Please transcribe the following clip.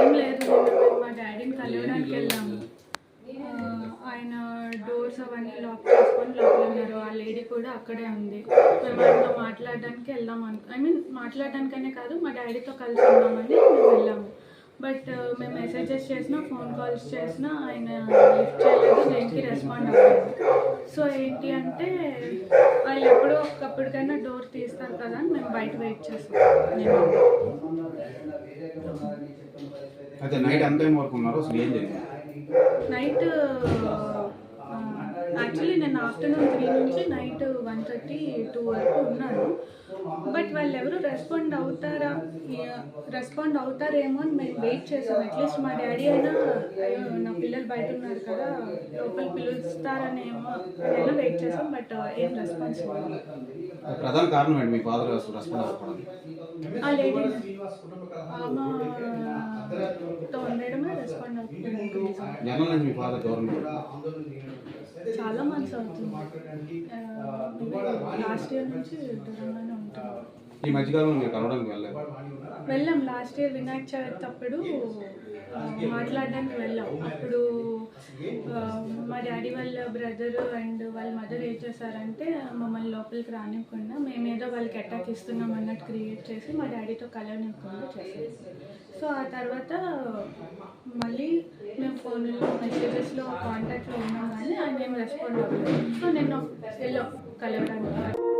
ఏం లేదు. మా డాడీని కలవడానికి వెళ్ళాము. ఆయన డోర్స్ అవన్నీ లాక్ చేసుకొని లోపల ఉన్నారు. ఆ లేడీ కూడా అక్కడే ఉంది. మేము ఆయనతో మాట్లాడడానికి వెళ్దాం ఐ మీన్ మాట్లాడడానికనే కాదు మా డాడీతో కలిసి ఉందామని మేము వెళ్ళాము. బట్ మేము మెసేజెస్ చేసినా ఫోన్ కాల్స్ చేసినా ఆయన లిఫ్ట్ చేయలేదు దేనికి రెస్పాండ్ అవ్వలేదు. సో ఏంటి అంటే ఒక్కప్పటికైనా డోర్ తీస్తారు కదా అని మేము బయట వెయిట్ చేస్తాం నైట్ వరకు ఉన్నారు? నైట్ యాక్చువల్లీ నేను ఆఫ్టర్నూన్ త్రీ నుంచి నైట్ వన్ థర్టీ టూ వరకు ఉన్నాను. బట్ వాళ్ళు ఎవరు రెస్పాండ్ అవుతారా రెస్పాండ్ అవుతారేమో అని మేము వెయిట్ చేసాం. అట్లీస్ట్ మా డాడీ అయినా "అయ్యో, నా పిల్లలు బయట ఉన్నారు కదా లోపల పిలుస్తారనేమో వెయిట్ చేసాం బట్ ఏం రెస్పాన్స్ ప్రధాన కారణం ఏంటి? మీ ఫాదర్ అసలు రెస్పాండ్ అవ్వకపోవడానికి ఆ లేడీ ఆమెతో ఉండడమే రెస్పాండ్ అవుతుంది. నుంచి మీ ఫాదర్ చాలా మంత్స్ అవుతుంది. లాస్ట్ ఇయర్ నుంచి దూరంగానే ఉంటాం ఈ మధ్యకాలంలో మీరు కలవడానికి వెళ్ళలేదు. వెళ్ళాం. లాస్ట్ ఇయర్ వినాయక చవితి అప్పుడు మాట్లాడడానికి వెళ్ళాం. అప్పుడు మా డాడీ వాళ్ళ బ్రదర్ అండ్ వాళ్ళ మదర్ ఏం చేశారంటే మమ్మల్ని లోపలికి రానివ్వకుండా మేమేదో వాళ్ళకి అటాక్ ఇస్తున్నాం అన్నట్టు క్రియేట్ చేసి మా డాడీతో కలవనివ్వకుండా చేశారు. సో ఆ తర్వాత మళ్ళీ మేము ఫోన్లో మెసేజెస్లో కాంటాక్ట్లో ఉన్నాం కానీ ఆయన ఏం రెస్పాండ్ అవ్వలేదు. సో నేను వెళ్ళాం కలవడానికి.